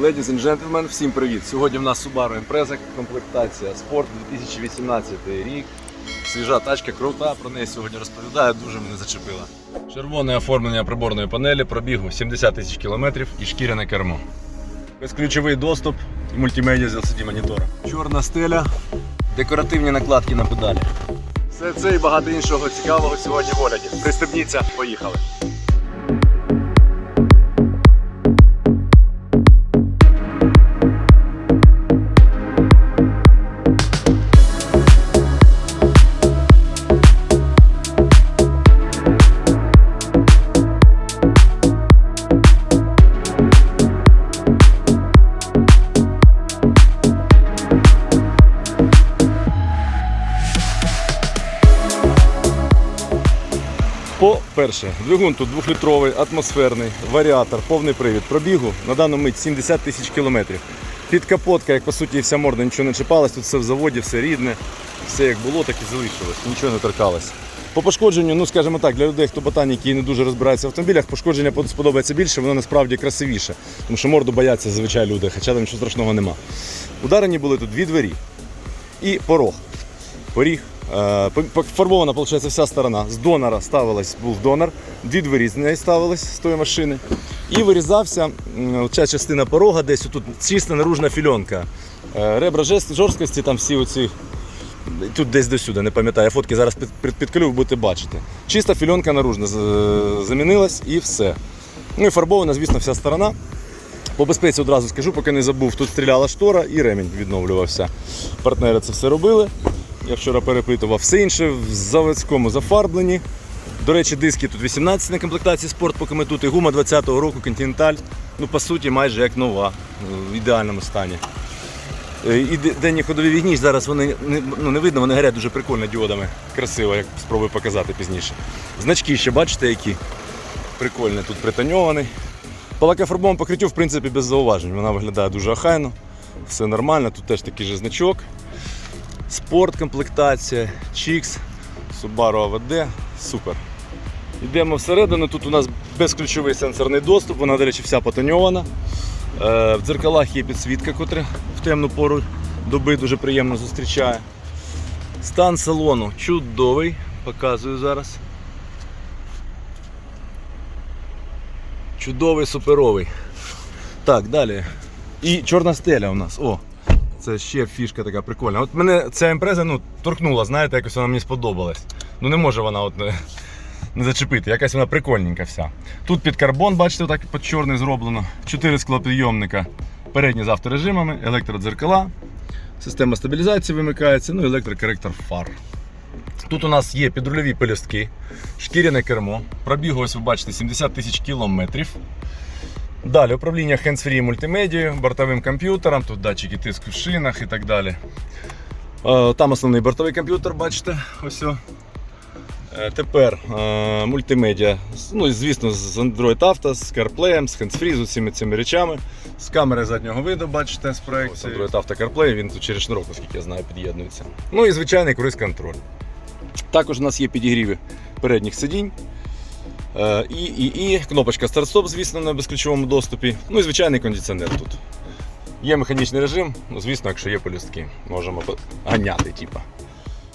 Ladies and gentlemen, всім привіт! Сьогодні в нас Subaru Impreza, комплектація Sport 2018 рік. Свіжа тачка, крута, про неї сьогодні розповідаю, дуже мене зачепила. Червоне оформлення приборної панелі, пробігу 70 тисяч кілометрів і шкіряне кермо. Безключовий доступ і мультимедіа з LCD монітора. Чорна стеля, декоративні накладки на педалі. Все це і багато іншого цікавого сьогодні в огляді. Пристебніться, поїхали! По-перше, двигун тут двохлітровий, атмосферний, варіатор, повний привід. Пробігу на дану мить 70 тисяч кілометрів. Підкапотка, як по суті, вся морда нічого не чіпалась, тут все в заводі, все рідне, все як було, так і залишилось, нічого не торкалось. По пошкодженню, ну скажімо так, для людей, хто ботаніки і не дуже розбирається в автомобілях, пошкодження сподобається більше, воно насправді красивіше. Тому що морду бояться зазвичай люди, хоча там нічого страшного нема. Ударені були тут дві двері і порог. Поріг. Е, Пофарбована, виходить, вся сторона. З донора ставилась, був донор, дві двері з неї ставились з тої машини. І вирізався ця частина порога, десь тут чиста наружна фільонка. Е, Ребра жорсткості, там всі оці. Тут десь до сюди, не пам'ятаю. Я фотки зараз під, під, підколю, ви будете бачити. Чиста фільонка наружна з- замінилась і все. Ну і фарбована, звісно, вся сторона. По безпеці одразу скажу, поки не забув, тут стріляла штора і ремінь відновлювався. Партнери це все робили. Я вчора перепитував. Все інше в заводському зафарблені. До речі, диски тут 18 на комплектації спорт, поки ми тут і гума 20-го року Continental. Ну, по суті, майже як нова, в ідеальному стані. Е, І денні ходові вігні, зараз вони ну, не видно, вони горять дуже прикольно діодами. Красиво, як спробую показати пізніше. Значки ще бачите, які прикольні, тут притоньований. По лакофарбовому покриттю, в принципі, без зауважень. Вона виглядає дуже охайно, все нормально, тут теж такий же значок. Спорт, комплектація, Чікс, Subaru AVD, супер. Йдемо всередину, тут у нас безключовий сенсорний доступ, вона, до речі, вся потоньована. Е, В дзеркалах є підсвітка, котра в темну пору доби дуже приємно зустрічає. Стан салону чудовий, показую зараз. Чудовий, суперовий. Так, далі. І чорна стеля у нас. О, це ще фішка така прикольна. От мене ця імпреза ну, торкнула, знаєте, якось вона мені сподобалась. Ну не може вона от не, не зачепити, якась вона прикольненька вся. Тут під карбон, бачите, так під чорний зроблено. Чотири склопідйомника, передні з авторежимами, електродзеркала, система стабілізації вимикається, ну електрокоректор фар. Тут у нас є підрульові пелюстки, шкіряне кермо. Пробігу, ось ви бачите, 70 тисяч кілометрів. Далі управління hands-free мультимедією, бортовим комп'ютером, тут датчики тиску в шинах і так далі. Е, Там основний бортовий комп'ютер, бачите, ось. Е, Тепер е, мультимедіа, ну звісно, з Android Auto, з CarPlay, з hands-free, з усіма цими речами. З камери заднього виду, бачите, з проекцією. Android Auto CarPlay, він тут через шнурок, наскільки я знаю, під'єднується. Ну і звичайний круїз-контроль. Також у нас є підігріви передніх сидінь. Е, І, і, і кнопочка старт-стоп, звісно, на безключовому доступі. Ну і звичайний кондиціонер тут. Є механічний режим, ну, звісно, якщо є полюстки, можемо ганяти. Типа.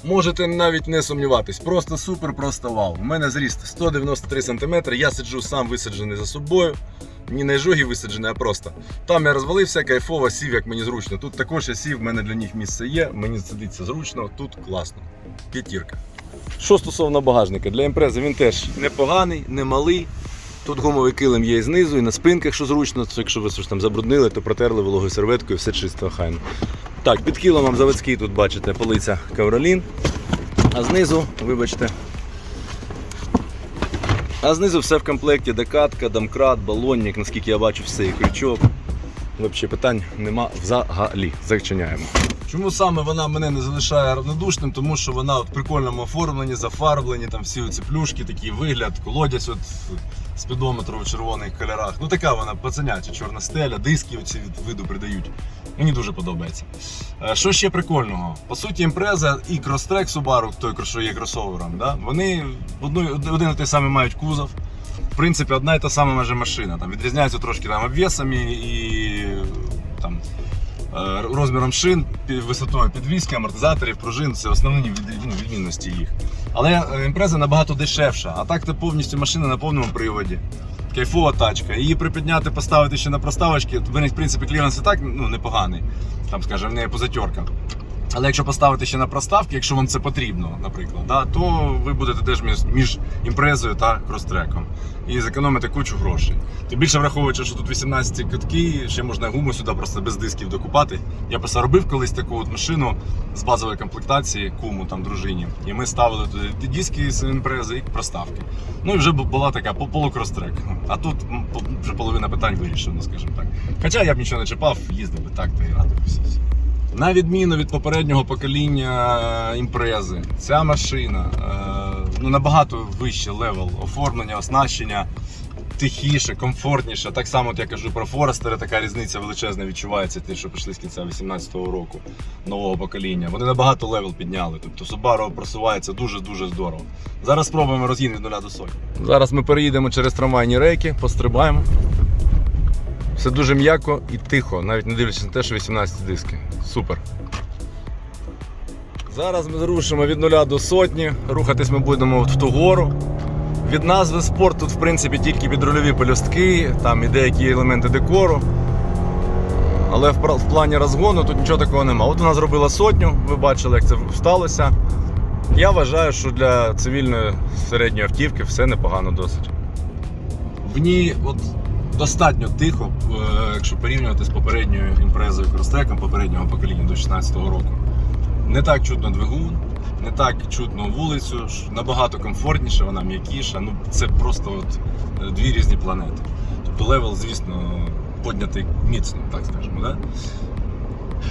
Можете навіть не сумніватись. Просто супер, просто вау. У мене зріст 193 см, я сиджу сам висаджений за собою. Не на жогі висаджений, а просто. Там я розвалився, кайфово, сів, як мені зручно. Тут також я сів, в мене для них місце є, мені сидиться зручно, тут класно. П'ятірка. Що стосовно багажника, для імпрези він теж непоганий, не малий. Тут гумовий килим є і знизу, і на спинках, що зручно, це якщо ви щось там забруднили, то протерли вологою серветкою, все чисто хайно. Так, під килимом заводський тут бачите полиця Кавролін. А знизу, вибачте. А знизу все в комплекті, декатка, домкрат, балонник, наскільки я бачу, все і крючок. Взагалі питань нема взагалі. Зачиняємо. Чому саме вона мене не залишає равнодушним? Тому що вона от в прикольному оформленні, зафарблені, там всі оці плюшки, такий вигляд, колодязь от спідометру в червоних кольорах. Ну така вона пацаняча, чорна стеля, диски оці від виду придають. Мені дуже подобається. Е, Що ще прикольного? По суті, імпреза і крострек Subaru, той, що є кросовером, да? вони один і той самий мають кузов. В принципі, одна і та сама майже машина. Там відрізняються трошки там обвесами і е, розміром шин, висотою підвіски, амортизаторів, пружин це основні ну, відмінності їх. Але е, імпреза набагато дешевша, а так це повністю машина на повному приводі. Кайфова тачка. Її припідняти, поставити ще на проставочки. В принципі, кліренс і так ну, непоганий. Там, скажімо, в неї позатерка. Але якщо поставити ще на проставки, якщо вам це потрібно, наприклад, да, то ви будете теж між, між імпрезою та кростреком і зекономите кучу грошей. Тим більше враховуючи, що тут 18 катки, ще можна гуму сюди просто без дисків докупати. Я просто робив колись таку от машину з базової комплектації куму там дружині. І ми ставили туди диски з імпрези і проставки. Ну і вже бу- була така по- полукрострек. А тут вже половина питань вирішена, скажімо так. Хоча я б нічого не чіпав, їздив би так, та і радив всі. На відміну від попереднього покоління е, імпрези, ця машина е, ну, набагато вище левел оформлення, оснащення, тихіше, комфортніше. Так само, от я кажу про Форестери, така різниця величезна відчувається, ті, що пішли з кінця 18-го року нового покоління. Вони набагато левел підняли. Тобто Subaru просувається дуже-дуже здорово. Зараз спробуємо розгін від 0 до сотні. Зараз ми переїдемо через трамвайні рейки, пострибаємо. Все дуже м'яко і тихо, навіть не дивлячись на те, що 18 диски. Супер. Зараз ми зрушимо від нуля до сотні. Рухатись ми будемо в ту гору. Від назви спорт тут, в принципі, тільки підрульові пелюстки, там і деякі елементи декору. Але в плані розгону тут нічого такого нема. От вона зробила сотню, ви бачили, як це сталося. Я вважаю, що для цивільної середньої автівки все непогано досить. В ній от достатньо тихо, е, якщо порівнювати з попередньою імпрезою кростреком попереднього покоління до 16-го року. Не так чутно двигун, не так чутно вулицю, набагато комфортніше, вона м'якіша. Ну це просто от е, дві різні планети. Тобто левел, звісно, піднятий міцно, так скажемо. Да?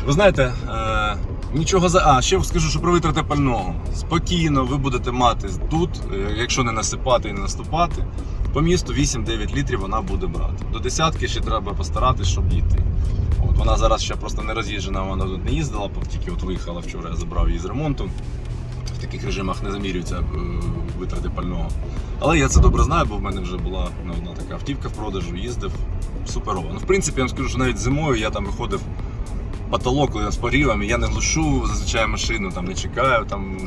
Ви знаєте, е, нічого за. А, ще скажу, що про витрати пального. Спокійно ви будете мати тут, е, якщо не насипати і не наступати, по місту 8-9 літрів вона буде брати. До десятки ще треба постаратись, щоб дійти. От вона зараз ще просто не роз'їжджена, вона тут не їздила, тільки от виїхала вчора, я забрав її з ремонту. В таких режимах не замірюються е, витрати пального. Але я це добре знаю, бо в мене вже була не одна така автівка в продажу, їздив суперово. Ну, в принципі, я вам скажу, що навіть зимою я там виходив потолок, з порівами, я не глушу зазвичай машину, там не чекаю там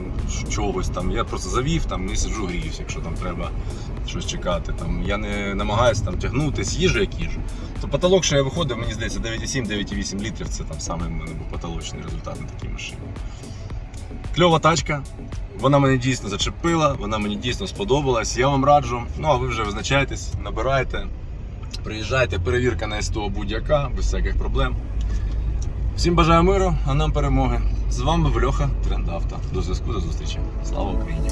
чогось. Там. Я просто завів там і сиджу гріюсь, якщо там треба щось чекати. Там. Я не намагаюся там тягнутись, їжу як їжу. То потолок, що я виходив, мені здається, 9,7-9,8 літрів це там саме в мене був потолочний результат на такій машині. Кльова тачка. Вона мене дійсно зачепила, вона мені дійсно сподобалась. Я вам раджу. Ну а ви вже визначаєтесь, набирайте, приїжджайте, перевірка на СТО будь-яка, без всяких проблем. Всім бажаю миру, а нам перемоги. З вами Вльоха Трендавто. До зв'язку до зустрічі. Слава Україні!